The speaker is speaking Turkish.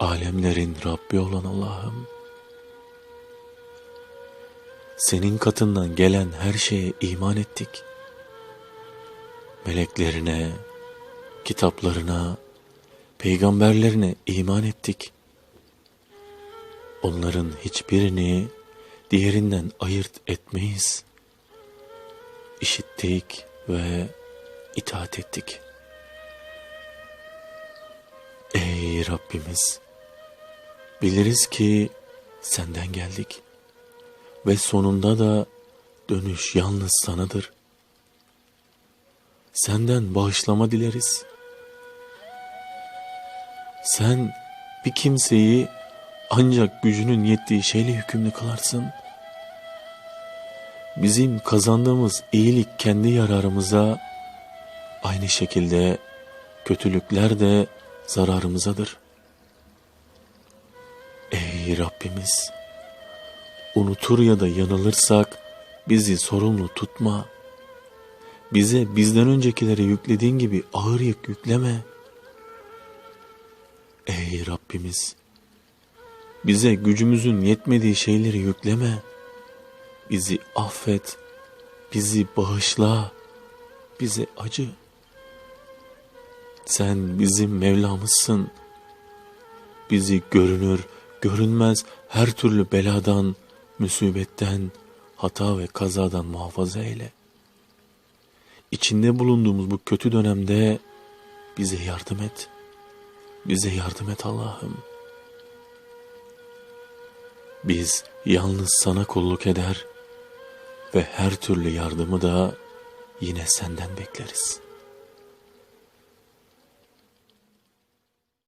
alemlerin Rabbi olan Allah'ım, senin katından gelen her şeye iman ettik. Meleklerine, kitaplarına, peygamberlerine iman ettik. Onların hiçbirini diğerinden ayırt etmeyiz. İşittik ve itaat ettik. Ey Rabbimiz! Biliriz ki senden geldik ve sonunda da dönüş yalnız sanadır. Senden bağışlama dileriz. Sen bir kimseyi ancak gücünün yettiği şeyle hükümlü kılarsın. Bizim kazandığımız iyilik kendi yararımıza, aynı şekilde kötülükler de zararımızadır. Ey Rabbimiz! Unutur ya da yanılırsak bizi sorumlu tutma. Bize bizden öncekilere yüklediğin gibi ağır yük yükleme. Ey Rabbimiz! Bize gücümüzün yetmediği şeyleri yükleme. Bizi affet, bizi bağışla, bize acı. Sen bizim Mevlamızsın. Bizi görünür, görünmez her türlü beladan, musibetten, hata ve kazadan muhafaza eyle. İçinde bulunduğumuz bu kötü dönemde bize yardım et. Bize yardım et Allah'ım. Biz yalnız sana kulluk eder ve her türlü yardımı da yine senden bekleriz.''